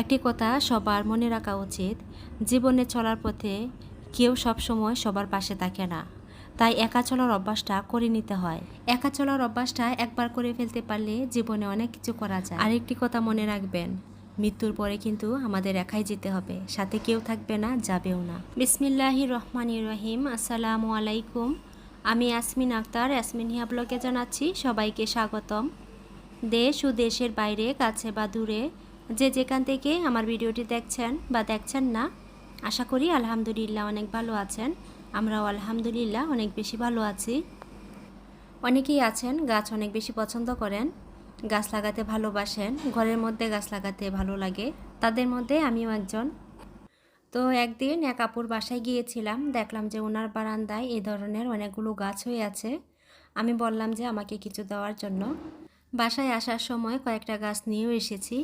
একটি কথা সবার মনে রাখা উচিত, জীবনে চলার পথে কেউ সবসময় সবার পাশে থাকে না। তাই একা চলার অভ্যাসটা করে নিতে হয়। একা চলার অভ্যাসটা একবার করে ফেলতে পারলে জীবনে অনেক কিছু করা যায়। আরেকটি কথা মনে রাখবেন, মৃত্যুর পরে কিন্তু আমাদের একাই যেতে হবে, সাথে কেউ থাকবে না, যাবেও না। বিসমিল্লাহি রহমানির রহিম, আসসালামু আলাইকুম। আমি আসমিন আক্তার, ইয়াসমিন হিয়া ব্লগে জানাচ্ছি সবাইকে স্বাগতম। দেশ ও দেশের বাইরে, কাছে বা দূরে যে যেখান থেকে আমার ভিডিওটি দেখছেন বা দেখছেন না, আশা করি আলহামদুলিল্লাহ অনেক ভালো আছেন। আমরাও আলহামদুলিল্লাহ অনেক বেশি ভালো আছি। অনেকেই আছেন, গাছ অনেক বেশি পছন্দ করেন, গাছ লাগাতে ভালোবাসেন, ঘরের মধ্যে গাছ লাগাতে ভালো লাগে, তাদের মধ্যে আমিও একজন। তো একদিন এক আপুর বাসায় গিয়েছিলাম, দেখলাম যে ওনার বারান্দায় এই ধরনের অনেকগুলো গাছ হয়ে আছে। আমি বললাম যে আমাকে কিছু দেওয়ার জন্য। বাসায় আসার সময় কয়েকটা গাছ নিয়েও এসেছি।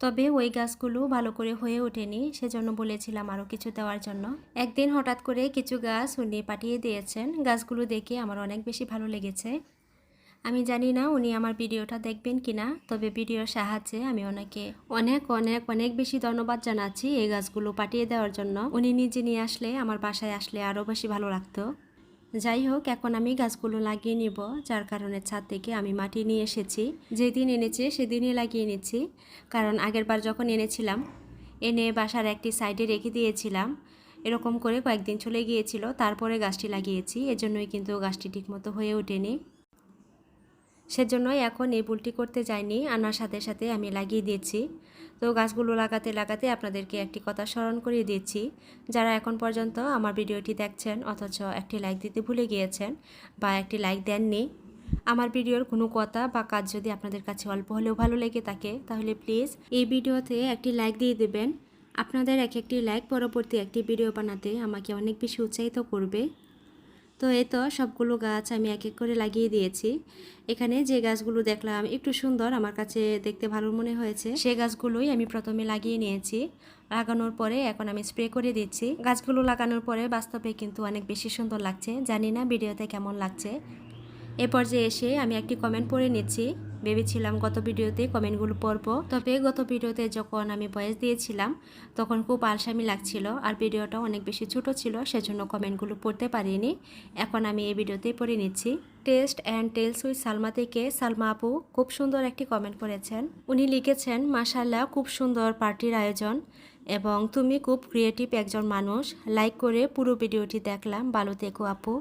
তবে ওই গাছগুলো ভালো করে হয়ে ওঠেনি, সেজন্য বলেছিলাম আরও কিছু দেওয়ার জন্য। একদিন হঠাৎ করে কিছু গাছ উনি পাঠিয়ে দিয়েছেন, গাছগুলো দেখে আমার অনেক বেশি ভালো লেগেছে। আমি জানি না উনি আমার ভিডিওটা দেখবেন কিনা তবে ভিডিওর সাহায্যে আমি ওনাকে অনেক অনেক অনেক বেশি ধন্যবাদ জানাচ্ছি এই গাছগুলো পাঠিয়ে দেওয়ার জন্য। উনি নিজে নিয়ে আসলে আমার বাসায় আসলে আরও বেশি ভালো লাগতো। যাই হোক এখন আমি গাছগুলো লাগিয়ে নিব, যার কারণে ছাদ থেকে আমি মাটি নিয়ে এসেছি। যেদিন এনেছি, সেদিনই লাগিয়ে নিচ্ছি। কারণ আগেরবার যখন এনেছিলাম, এনে বাসার একটি সাইডে রেখে দিয়েছিলাম। এরকম করে কয়েকদিন চলে গিয়েছিল, তারপরে গাছটি লাগিয়েছি। এজন্যই কিন্তু গাছটি ঠিকমতো হয়ে ওঠেনি। সেজন্যই এখন এই ভুলটি করতে যাইনি। আনার সাথে সাথে আমি লাগিয়ে দিয়েছি। তো গাছগুলো লাগাতে লাগাতে আপনাদেরকে একটি কথা স্মরণ করিয়ে দিচ্ছি যারা এখন পর্যন্ত আমার ভিডিওটি দেখছেন, অথচ একটি লাইক দিতে ভুলে গিয়েছেন বা একটি লাইক দেননি, আমার ভিডিওর কোনো কথা বা কাজ যদি আপনাদের কাছে অল্প হলেও ভালো লেগে থাকে, তাহলে প্লিজ এই ভিডিওতে একটি লাইক দিয়ে দেবেন। আপনাদের এক একটি লাইক পরবর্তী একটি ভিডিও বানাতে আমাকে অনেক বেশি উৎসাহিত করবে। তো এই তো সবগুলো গাছ আমি এক এক করে লাগিয়ে দিয়েছি। এখানে যে গাছগুলো দেখলাম একটু সুন্দর, আমার কাছে দেখতে ভালো মনে হয়েছে। সে গাছগুলোই আমি প্রথমে লাগিয়ে নিয়েছি। লাগানোর পরে এখন আমি স্প্রে করে দিচ্ছি। গাছগুলো লাগানোর পরে বাস্তবে কিন্তু অনেক বেশি সুন্দর লাগছে। জানি না ভিডিওতে কেমন লাগছে। এ পর্যায়ে এসে আমি একটি কমেন্ট পড়ে নিচ্ছি। ভেবেছিলাম গত ভিডিওতে কমেন্টগুলো পড়ব। তবে গত ভিডিওতে যখন আমি ভয়েস দিয়েছিলাম, তখন খুব আলসামি লাগছিল আর ভিডিওটা অনেক বেশি ছোট ছিল, সেজন্য কমেন্টগুলো পড়তে পারিনি। এখন আমি এই ভিডিওতেই পড়ে নিচ্ছি। Taste and tales with Salma থেকে সালমা আপু খুব সুন্দর একটি কমেন্ট করেছেন উনি লিখেছেন মাসাল্লাহ খুব সুন্দর পার্টির আয়োজন এবং তুমি খুব ক্রিয়েটিভ একজন মানুষ। লাইক করে পুরো ভিডিওটি দেখলাম। ভালো থেকো আপু।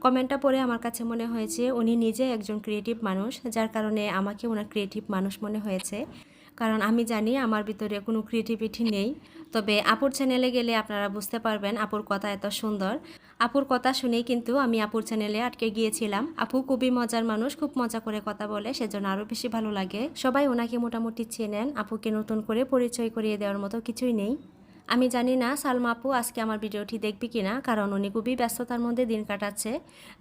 কমেন্টটা পড়ে আমার কাছে মনে হয়েছে উনি নিজে একজন ক্রিয়েটিভ মানুষ, যার কারণে আমাকে ওনার ক্রিয়েটিভ মানুষ মনে হয়েছে। কারণ আমি জানি আমার ভিতরে কোনো ক্রিয়েটিভিটি নেই। তবে আপুর চ্যানেলে গেলে আপনারা বুঝতে পারবেন আপুর কথা এত সুন্দর। আপুর কথা শুনেই কিন্তু আমি আপুর চ্যানেলে আটকে গিয়েছিলাম। আপু খুবই মজার মানুষ, খুব মজা করে কথা বলে, সেজন্য আরও বেশি ভালো লাগে। সবাই ওনাকে মোটামুটি চেনেন, আপুকে নতুন করে পরিচয় করিয়ে দেওয়ার মতো কিছুই নেই। আমি জানি না, সালমা আপু আজকে আমার ভিডিওটি দেখবি কিনা, কারণ উনি খুবই ব্যস্ততার মধ্যে দিন কাটাচ্ছে।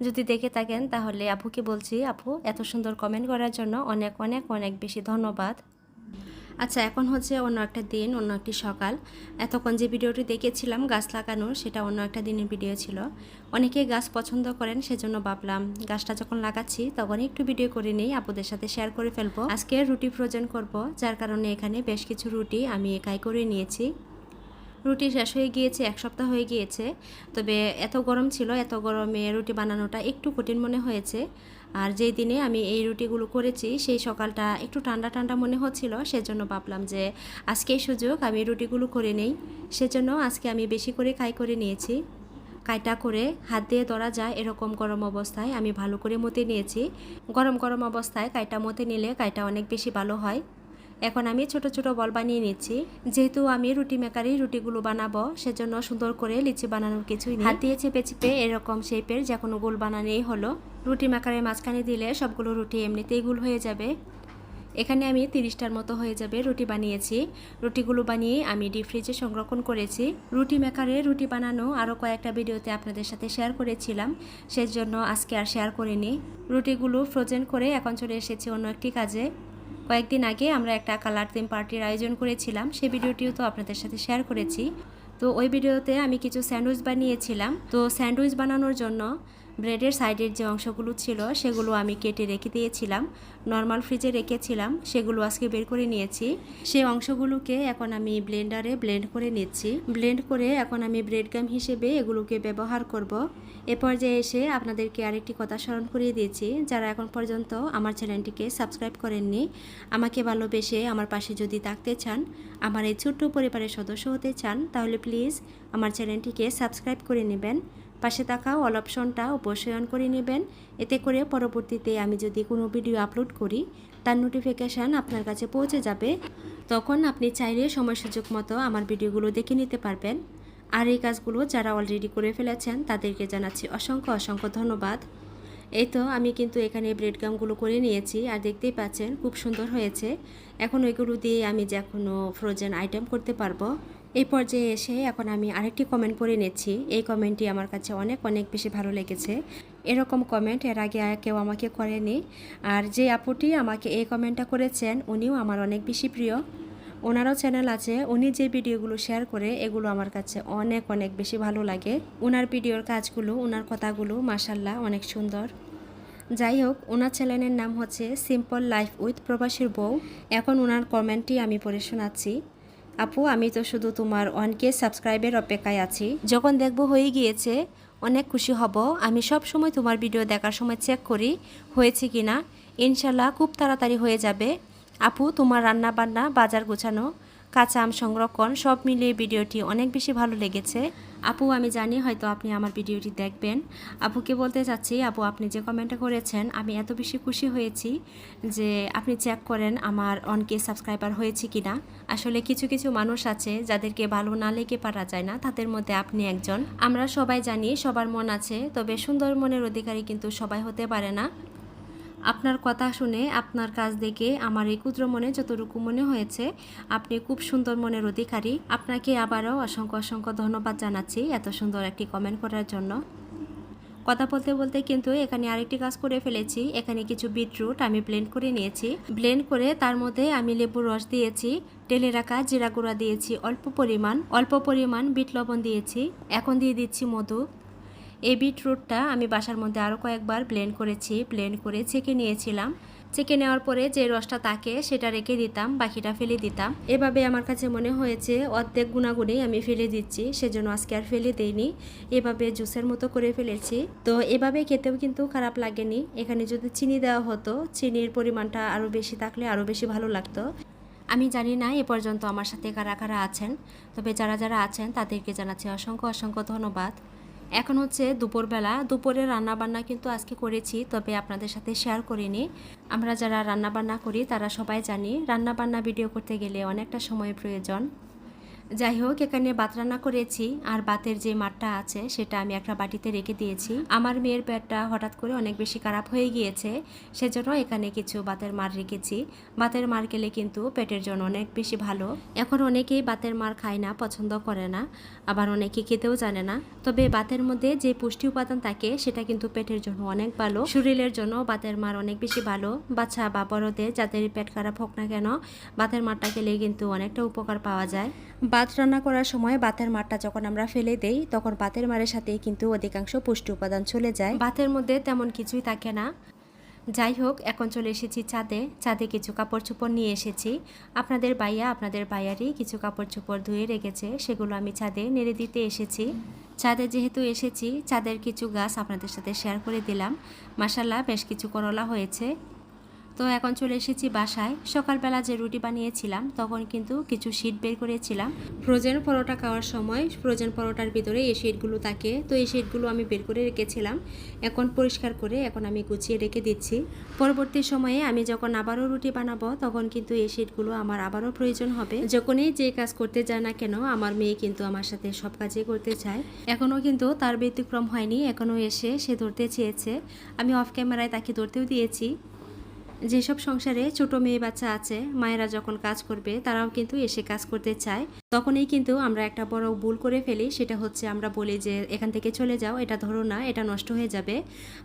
যদি দেখে থাকেন, তাহলে আপুকে বলছি, আপু, এত সুন্দর কমেন্ট করার জন্য অনেক অনেক অনেক বেশি ধন্যবাদ। আচ্ছা এখন হচ্ছে অন্য একটা দিন, অন্য একটি সকাল। এতক্ষণ যে ভিডিওটি দেখেছিলাম, গাছ লাগানোর, সেটা অন্য একটা দিনের ভিডিও ছিল। অনেকে গাছ পছন্দ করেন, সেজন্য ভাবলাম, গাছটা যখন লাগাচ্ছি, তখন একটু ভিডিও করে নিই, আপুদের সাথে শেয়ার করে ফেলব। আজকে রুটি ফ্রোজেন করব, যার কারণে এখানে বেশ কিছু রুটি আমি একাই করে নিয়েছি। রুটি শেষ হয়ে গিয়েছে, এক সপ্তাহ হয়ে গিয়েছে। তবে এত গরম ছিল, এত গরমে রুটি বানানোটা একটু কঠিন মনে হয়েছে। আর যেই দিনে আমি এই রুটিগুলো করেছি, সেই সকালটা একটু ঠান্ডা ঠান্ডা মনে হচ্ছিল। সেজন্য ভাবলাম যে আজকেই সুযোগ, আমি রুটিগুলো করে নেই। সেজন্য আজকে আমি বেশি করে খাই করে নিয়েছি। কাইটা করে হাত দিয়ে ধরা যায় এরকম গরম অবস্থায়, আমি ভালো করে মতে নিয়েছি। গরম গরম অবস্থায় কাইটা মতে নিলে কাইটা অনেক বেশি ভালো হয়। এখন আমি ছোট ছোট বল বানিয়ে নিচ্ছি। যেহেতু আমি রুটি মেকারেই রুটিগুলো বানাবো, সেজন্য সুন্দর করে লিচি বানানোর কিছুই হাত দিয়ে চেপে চেপে এরকম শেপের যে কোনো গোল বানানোই হলো। রুটি মেকারের মাঝখানে দিলে সবগুলো রুটি এমনিতেই গোল হয়ে যাবে। এখানে আমি তিরিশটার মতো হয়ে যাবে রুটি বানিয়েছি। রুটিগুলো বানিয়ে আমি ডিপ ফ্রিজে সংরক্ষণ করেছি। রুটি মেকারে রুটি বানানো আরও কয়েকটা ভিডিওতে আপনাদের সাথে শেয়ার করেছিলাম। সেজন্য আজকে আর শেয়ার করিনি। রুটিগুলো ফ্রোজেন করে এখন চলে এসেছি অন্য একটি কাজে। কয়েকদিন আগে আমরা একটা কালার থিম পার্টির আয়োজন করেছিলাম সেই ভিডিওটিও তো আপনাদের সাথে শেয়ার করেছি। তো ওই ভিডিওতে আমি কিছু স্যান্ডউইচ বানিয়েছিলাম। তো স্যান্ডউইচ বানানোর জন্য ব্রেডের সাইডের যে অংশগুলো ছিল, সেগুলো আমি কেটে রেখে দিয়েছিলাম। নর্মাল ফ্রিজে রেখেছিলাম, সেগুলো আজকে বের করে নিয়েছি। সেই অংশগুলোকে এখন আমি ব্লেন্ডারে ব্লেন্ড করে নিচ্ছি। ব্লেন্ড করে এখন আমি ব্রেড গাম হিসেবে এগুলোকে ব্যবহার করব। এ পর্যায়ে এসে আপনাদেরকে আরেকটি কথা স্মরণ করিয়ে দিয়েছি। যারা এখন পর্যন্ত আমার চ্যানেলটিকে সাবস্ক্রাইব করেননি, আমাকে ভালোবেসে আমার পাশে যদি থাকতে চান, আমার এই ছোট্ট পরিবারের সদস্য হতে চান, তাহলে প্লিজ আমার চ্যানেলটিকে সাবস্ক্রাইব করে নেবেন। পাশে থাকা অল অপশনটা অন করে নেবেন। এতে করে পরবর্তীতে আমি যদি কোনো ভিডিও আপলোড করি, তার নোটিফিকেশান আপনার কাছে পৌঁছে যাবে। তখন আপনি চাইলে সময় সুযোগ মতো আমার ভিডিওগুলো দেখে নিতে পারবেন। আর এই কাজগুলো যারা অলরেডি করে ফেলেছেন, তাদেরকে জানাচ্ছি অসংখ্য অসংখ্য ধন্যবাদ। এই তো আমি কিন্তু এখানে ব্রেড গামগুলো করে নিয়েছি, আর দেখতেই পাচ্ছেন খুব সুন্দর হয়েছে। এখন ওইগুলো দিয়ে আমি যে কোনো ফ্রোজেন আইটেম করতে পারব এই পর্যায়ে এসে এখন আমি আরেকটি কমেন্ট পড়ে নিচ্ছি। এই কমেন্টটি আমার কাছে অনেক অনেক বেশি ভালো লেগেছে। এরকম কমেন্ট এর আগে কেউ আমাকে করেনি। আর যে আপুটি আমাকে এই কমেন্টটা করেছেন, উনিও আমার অনেক বেশি প্রিয়। ওনারও চ্যানেল আছে। উনি যে ভিডিওগুলো শেয়ার করে, এগুলো আমার কাছে অনেক অনেক বেশি ভালো লাগে। ওনার ভিডিওর কাজগুলো ওনার কথাগুলো মাসাল্লাহ অনেক সুন্দর। যাই হোক ওনার চ্যানেলের নাম হচ্ছে সিম্পল লাইফ উইথ প্রবাসীর বউ। এখন ওনার কমেন্টটি আমি পড়ে শোনাচ্ছি। আপু, আমি তো শুধু তোমার ওয়ান কে সাবস্ক্রাইবের অপেক্ষায় আছি। যখন দেখব হয়ে গিয়েছে, অনেক খুশি হব। আমি সব সময় তোমার ভিডিও দেখার সময় চেক করি, হয়েছে কি না ইনশাল্লাহ খুব তাড়াতাড়ি হয়ে যাবে। আপু, তোমার রান্না বান্না বাজার গোছানো, কাঁচা আম সংরক্ষণ, সব মিলিয়ে ভিডিওটি অনেক বেশি ভালো লেগেছে। আপু, আমি জানি হয়তো আপনি আমার ভিডিওটি দেখবেন। আপুকে বলতে চাচ্ছি, আপু, আপনি যে কমেন্টটা করেছেন, আমি এত বেশি খুশি হয়েছি যে আপনি চেক করেন আমার অনকে সাবস্ক্রাইবার হয়েছে কি না আসলে কিছু কিছু মানুষ আছে যাদেরকে ভালো না লেগে পারা যায় না, তাদের মধ্যে আপনি একজন। আমরা সবাই জানি সবার মন আছে, তবে সুন্দর মনের অধিকারী কিন্তু সবাই হতে পারে না। আপনার কথা শুনে, আপনার কাজ দেখে আমার এই ক্ষুদ্র মনে যতটুকু মনে হয়েছে, আপনি খুব সুন্দর মনের অধিকারী। আপনাকে আবারও অসংখ্য অসংখ্য ধন্যবাদ জানাচ্ছি এত সুন্দর একটি কমেন্ট করার জন্য। কথা বলতে বলতে কিন্তু এখানে আরেকটি কাজ করে ফেলেছি। এখানে কিছু বিটরুট আমি ব্লেন্ড করে নিয়েছি। ব্লেন্ড করে তার মধ্যে আমি লেবুর রস দিয়েছি টেলে রাখা জিরা গুঁড়া দিয়েছি, অল্প পরিমাণ অল্প পরিমাণ বিট লবণ দিয়েছি। এখন দিয়ে দিচ্ছি মধু। এই বিটরুটটা আমি বাসার মধ্যে আরও কয়েকবার ব্লেন্ড করেছি ব্লেন্ড করে ছেঁকে নিয়েছিলাম। ছেঁকে নেওয়ার পরে যে রসটা তাকে সেটা রেখে দিতাম, বাকিটা ফেলে দিতাম। এভাবে আমার কাছে মনে হয়েছে অর্ধেক গুণাগুণেই আমি ফেলে দিচ্ছি, সেজন্য আজকে আর ফেলে দেইনি। এভাবে জুসের মতো করে ফেলেছি। তো এভাবে খেতেও কিন্তু খারাপ লাগেনি। এখানে যদি চিনি দেওয়া হতো, চিনির পরিমাণটা আরও বেশি থাকলে আরও বেশি ভালো লাগতো। আমি জানি না এ পর্যন্ত আমার সাথে কারা কারা আছেন, তবে যারা যারা আছেন তাদেরকে জানাচ্ছি অসংখ্য অসংখ্য ধন্যবাদ। এখন হচ্ছে দুপুরবেলা, দুপুরে রান্নাবান্না কিন্তু আজকে করেছি, তবে আপনাদের সাথে শেয়ার করিনি। আমরা যারা রান্নাবান্না করি, তারা সবাই জানি, রান্নাবান্না ভিডিও করতে গেলে অনেকটা সময় প্রয়োজন। যাই হোক এখানে ভাত রান্না করেছি আর বাতের যে মাঠটা আছে সেটা আমি একটা বাটিতে রেখে দিয়েছি। আমার মেয়ের পেটটা হঠাৎ করে অনেক বেশি খারাপ হয়ে গিয়েছে, সেজন্য এখানে কিছু বাতের মার রেখেছি। বাতের মার খেলে কিন্তু পেটের জন্য অনেক বেশি ভালো। এখন অনেকেই বাতের মার খায় না, পছন্দ করে না, আবার অনেকে খেতেও জানে না। তবে বাতের মধ্যে যে পুষ্টি উপাদান থাকে সেটা কিন্তু পেটের জন্য অনেক ভালো। শরীরের জন্য বাতের মার অনেক বেশি ভালো। বাচ্চা বা বড়দের যাদের পেট খারাপ হোক না কেন বাতের মারটা খেলে কিন্তু অনেকটা উপকার পাওয়া যায়। ভাত রান্না করার সময় ভাতের মারটা যখন আমরা ফেলে দেই, তখন ভাতের মারের সাথেই কিন্তু অধিকাংশ পুষ্টি উপাদান চলে যায়। ভাতের মধ্যে তেমন কিছুই থাকে না। যাই হোক, এখন চলে এসেছি ছাদে চাঁদে কিছু কাপড় চোপড় নিয়ে এসেছি। আপনাদের বাইয়া আপনাদের বাইয়ারই কিছু কাপড় চোপড় ধুয়ে রেখেছে। সেগুলো আমি ছাদে নেড়ে দিতে এসেছি। ছাদে যেহেতু এসেছি ছাদের কিছু গাছ আপনাদের সাথে শেয়ার করে দিলাম। মাসাল্লাহ বেশ কিছু করলা হয়েছে। তো এখন চলে এসেছি বাসায়। সকালবেলা যে রুটি বানিয়েছিলাম, তখন কিন্তু কিছু শীট বের করেছিলাম। ফ্রোজেন পরোটা খাওয়ার সময় ফ্রোজেন পরোটার ভিতরে এই শীটগুলো থাকে। তো এই শীটগুলো আমি বের করে রেখেছিলাম। এখন পরিষ্কার করে এখন আমি গুছিয়ে রেখে দিচ্ছি। পরবর্তী সময়ে আমি যখন আবারও রুটি বানাবো, তখন কিন্তু এই শীটগুলো আমার আবারও প্রয়োজন হবে। যখনই যে কাজ করতে যায় না কেন, আমার মেয়ে কিন্তু আমার সাথে সব কাজই করতে চায়। এখনও কিন্তু তার ব্যতিক্রম হয়নি, এখনও এসে সে ধরতে চেয়েছে। আমি অফ ক্যামেরায় তাকে ধরতেও দিয়েছি। যেসব সংসারে ছোট মেয়ে বাচ্চা আছে, মায়েরা যখন কাজ করবে, তারাও কিন্তু এসে কাজ করতে চায়। তখনই কিন্তু আমরা একটা বড় ভুল করে ফেলি, সেটা হচ্ছে আমরা বলি যে, এখান থেকে চলে যাও, এটা ধরো না, এটা নষ্ট হয়ে যাবে।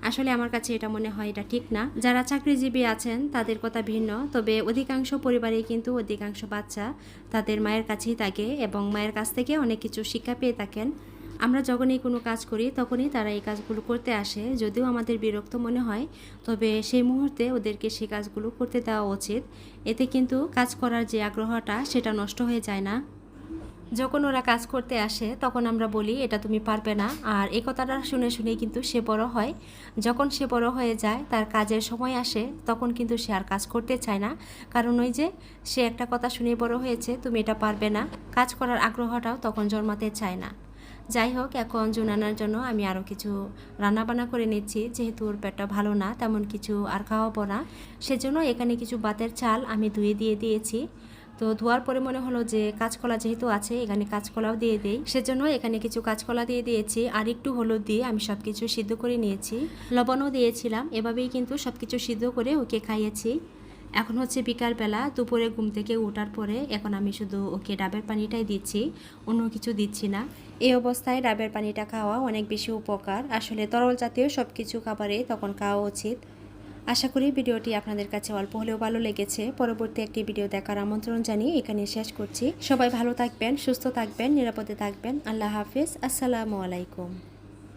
আসলে আমার কাছে এটা মনে হয় এটা ঠিক না। যারা চাকরিজীবী আছেন, তাদের কথা ভিন্ন, তবে অধিকাংশ পরিবারেই কিন্তু অধিকাংশ বাচ্চা তাদের মায়ের কাছেই থাকে এবং মায়ের কাছ থেকে অনেক কিছু শিক্ষা পেয়ে থাকেন। আমরা যখনই কোনো কাজ করি, তখনই তারা এই কাজগুলো করতে আসে। যদিও আমাদের বিরক্ত মনে হয়, তবে সেই মুহূর্তে ওদেরকে সেই কাজগুলো করতে দেওয়া উচিত। এতে কিন্তু কাজ করার যে আগ্রহটা, সেটা নষ্ট হয়ে যায় না। যখন ওরা কাজ করতে আসে, তখন আমরা বলি, এটা তুমি পারবে না। আর এই কথাটা শুনে শুনেই কিন্তু সে বড় হয়। যখন সে বড় হয়ে যায়, তার কাজের সময় আসে, তখন কিন্তু সে আর কাজ করতে চায় না। কারণ ওই যে, সে একটা কথা শুনে বড় হয়েছে, তুমি এটা পারবে না। কাজ করার আগ্রহটাও তখন জন্মাতে চায় না। যাই হোক এখন জুনানার জন্য আমি আরও কিছু রান্নাবান্না করে নিচ্ছি। যেহেতু ওর পেটটা ভালো না, তেমন কিছু আর খাওয়াবো না। সেজন্য এখানে কিছু বাতের চাল আমি ধুয়ে দিয়ে দিয়েছি। তো ধোয়ার পরে মনে হলো যে কাঁচকলা যেহেতু আছে, এখানে কাঁচকলাও দিয়ে দেই। সেজন্য এখানে কিছু কাঁচকলা দিয়ে দিয়েছি। আর একটু হলুদ দিয়ে আমি সব কিছু সিদ্ধ করে নিয়েছি। লবণও দিয়েছিলাম। এভাবেই কিন্তু সব কিছু সিদ্ধ করে ওকে খাইয়েছি। এখন হচ্ছে বিকালবেলা দুপুরে ঘুম থেকে ওঠার পরে এখন আমি শুধু ওকে ডাবের পানিটাই দিচ্ছি, অন্য কিছু দিচ্ছি না। এই অবস্থায় ডাবের পানিটা খাওয়া অনেক বেশি উপকার। আসলে তরল জাতীয় সব কিছু খাবারে তখন খাওয়া উচিত। আশা করি ভিডিওটি আপনাদের কাছে অল্প হলেও ভালো লেগেছে। পরবর্তী একটি ভিডিও দেখার আমন্ত্রণ জানিয়ে এখানে শেষ করছি। সবাই ভালো থাকবেন, সুস্থ থাকবেন, নিরাপদে থাকবেন। আল্লাহ হাফিজ। আসসালামু আলাইকুম।